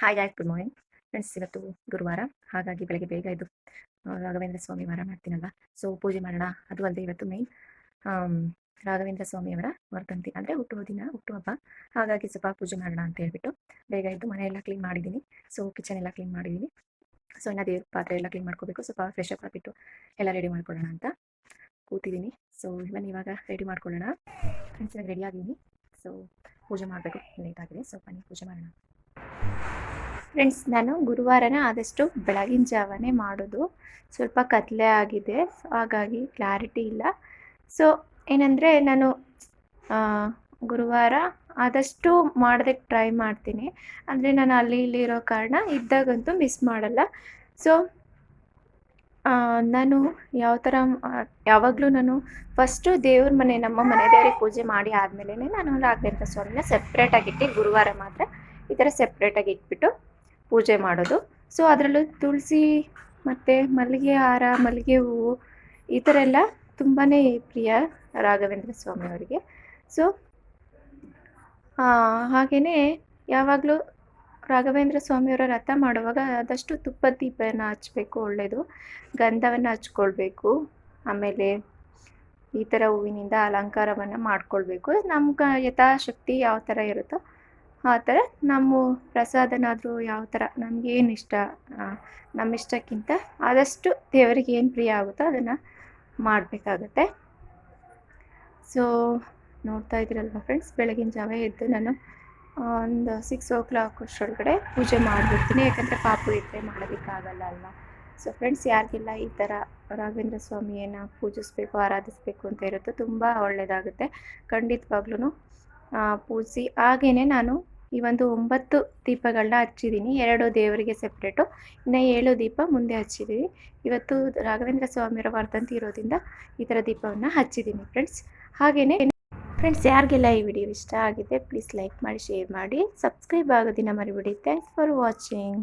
Hi ಆಯ್ತು good morning friends ಇವತ್ತು ಗುರುವಾರ. ಹಾಗಾಗಿ ಬೆಳಗ್ಗೆ ಬೇಗ ಇದು ರಾಘವೇಂದ್ರ ಸ್ವಾಮಿ ವಾರ ಮಾಡ್ತೀನಲ್ಲ ಸೊ ಪೂಜೆ ಮಾಡೋಣ. ಅದು ಅಲ್ಲದೆ ಇವತ್ತು ಮೇನ್ ರಾಘವೇಂದ್ರ ಸ್ವಾಮಿಯವರ ವರ್ಧಂತಿ ಅಂದರೆ ಹುಟ್ಟುವ ದಿನ ಹುಟ್ಟುಹಬ್ಬ ಹಾಗಾಗಿ ಸ್ವಲ್ಪ ಪೂಜೆ ಮಾಡೋಣ ಅಂತ ಹೇಳ್ಬಿಟ್ಟು ಬೇಗ ಇದ್ದು ಮನೆಯೆಲ್ಲ ಕ್ಲೀನ್ ಮಾಡಿದ್ದೀನಿ. ಸೊ ಕಿಚನ್ ಎಲ್ಲ ಕ್ಲೀನ್ ಮಾಡಿದ್ದೀನಿ. ಸೊ ಇನ್ನು ದೇವ್ರ ಪಾತ್ರೆ ಎಲ್ಲ ಕ್ಲೀನ್ ಮಾಡ್ಕೋಬೇಕು. ಸ್ವಲ್ಪ ಫ್ರೆಶ್ ಅಪ್ ಆಗಿಬಿಟ್ಟು ಎಲ್ಲ ರೆಡಿ ಮಾಡ್ಕೊಳ್ಳೋಣ ಅಂತ ಕೂತಿದ್ದೀನಿ. ಸೊ ಇವನ್ ಇವಾಗ ರೆಡಿ ಮಾಡ್ಕೊಳ್ಳೋಣ. ಫ್ರೆಂಡ್ಸ್ ರೆಡಿ ಆಗಿದ್ದೀನಿ. ಸೊ ಪೂಜೆ ಮಾಡಬೇಕು. ಲೇಟ್ ಆಗಿದೆ. ಸೊ ಬನ್ನಿ, ಪೂಜೆ ಮಾಡೋಣ. ಫ್ರೆಂಡ್ಸ್ ನಾನು ಗುರುವಾರನೇ ಆದಷ್ಟು ಬೆಳಗಿನ ಜಾವನೇ ಮಾಡೋದು. ಸ್ವಲ್ಪ ಕತ್ಲೆ ಆಗಿದೆ, ಹಾಗಾಗಿ ಕ್ಲಾರಿಟಿ ಇಲ್ಲ. ಸೊ ಏನಂದರೆ ನಾನು ಗುರುವಾರ ಆದಷ್ಟು ಮಾಡೋದಕ್ಕೆ ಟ್ರೈ ಮಾಡ್ತೀನಿ. ಅಂದರೆ ನಾನು ಅಲ್ಲಿ ಇಲ್ಲಿ ಇರೋ ಕಾರಣ ಇದ್ದಾಗಂತೂ ಮಿಸ್ ಮಾಡಲ್ಲ. ಸೊ ನಾನು ಯಾವ ಥರ ಯಾವಾಗಲೂ ನಾನು ಫಸ್ಟು ದೇವ್ರ ಮನೆ, ನಮ್ಮ ಮನೆ ದೇವರಿಗೆ ಪೂಜೆ ಮಾಡಿ ಆದಮೇಲೆ ನಾನು ರಾಘವೇಂದ್ರ ಸ್ವಾಮಿನ ಸಪ್ರೇಟಾಗಿಟ್ಟು ಗುರುವಾರ ಮಾತ್ರ ಈ ಥರ ಸಪ್ರೇಟಾಗಿ ಇಟ್ಬಿಟ್ಟು ಪೂಜೆ ಮಾಡೋದು. ಸೊ ಅದರಲ್ಲೂ ತುಳಸಿ ಮತ್ತು ಮಲ್ಲಿಗೆ ಹಾರ, ಮಲ್ಲಿಗೆ ಹೂವು ಈ ಥರ ಎಲ್ಲ ತುಂಬಾ ಪ್ರಿಯ ರಾಘವೇಂದ್ರ ಸ್ವಾಮಿಯವರಿಗೆ ಸೊ ಹಾಗೆಯೇ ಯಾವಾಗಲೂ ರಾಘವೇಂದ್ರ ಸ್ವಾಮಿಯವರ ರಥ ಮಾಡುವಾಗ ಆದಷ್ಟು ತುಪ್ಪ ದೀಪನ ಹಚ್ಚಬೇಕು ಒಳ್ಳೆಯದು ಗಂಧವನ್ನು ಹಚ್ಕೊಳ್ಬೇಕು. ಆಮೇಲೆ ಈ ಥರ ಹೂವಿನಿಂದ ಅಲಂಕಾರವನ್ನು ಮಾಡ್ಕೊಳ್ಬೇಕು. ನಮ್ಗೆ ಯಥಾಶಕ್ತಿ ಯಾವ ಥರ ಇರುತ್ತೋ ಆ ಥರ ನಮ್ಮ ಪ್ರಸಾದನಾದರೂ ಯಾವ ಥರ ನಮಗೇನು ಇಷ್ಟ ನಮ್ಮ ಇಷ್ಟಕ್ಕಿಂತ ಆದಷ್ಟು ದೇವರಿಗೆ ಏನು ಪ್ರಿಯ ಆಗುತ್ತೋ ಅದನ್ನು ಮಾಡಬೇಕಾಗತ್ತೆ. ಸೊ ನೋಡ್ತಾ ಇದ್ದೀರಲ್ವ ಫ್ರೆಂಡ್ಸ್ ಬೆಳಗಿನ ಜಾವ ಎದ್ದು ನಾನು ಒಂದು ಸಿಕ್ಸ್ ಓ ಕ್ಲಾಕ್ ಅಷ್ಟೊಳಗಡೆ ಪೂಜೆ ಮಾಡಿಬಿಡ್ತೀನಿ. ಯಾಕಂದರೆ ಪಾಪು ಇದ್ದರೆ ಮಾಡೋದಕ್ಕಾಗಲ್ಲ ಅಲ್ವಾ? ಸೊ ಫ್ರೆಂಡ್ಸ್ ಯಾರಿಗೆಲ್ಲ ಈ ಥರ ರಾಘವೇಂದ್ರ ಸ್ವಾಮಿಯನ್ನು ಪೂಜಿಸ್ಬೇಕು, ಆರಾಧಿಸ್ಬೇಕು ಅಂತ ಇರುತ್ತೋ ತುಂಬ ಒಳ್ಳೆಯದಾಗುತ್ತೆ ಖಂಡಿತವಾಗ್ಲೂ ಪೂಜಿಸಿ. ಹಾಗೆಯೇ ನಾನು ಈ ಒಂದು ಒಂಬತ್ತು ದೀಪಗಳನ್ನ ಹಚ್ಚಿದ್ದೀನಿ. ಎರಡು ದೇವರಿಗೆ ಸೆಪ್ರೇಟು ಇನ್ನು ಏಳು ದೀಪ ಮುಂದೆ ಹಚ್ಚಿದ್ದೀವಿ ಇವತ್ತು ರಾಘವೇಂದ್ರ ಸ್ವಾಮಿಯವರ ವರ್ಧಂತಿ ಇರೋದ್ರಿಂದ ಈ ಥರ ದೀಪವನ್ನು ಹಚ್ಚಿದ್ದೀನಿ ಫ್ರೆಂಡ್ಸ್ ಹಾಗೆಯೇ ಫ್ರೆಂಡ್ಸ್ ಯಾರಿಗೆಲ್ಲ ಈ ವಿಡಿಯೋ ಇಷ್ಟ ಆಗಿದೆ ಪ್ಲೀಸ್ ಲೈಕ್ ಮಾಡಿ ಶೇರ್ ಮಾಡಿ ಸಬ್ಸ್ಕ್ರೈಬ್ ಆಗೋದಿನ ಮರಿಬಿಡಿ. Thanks for watching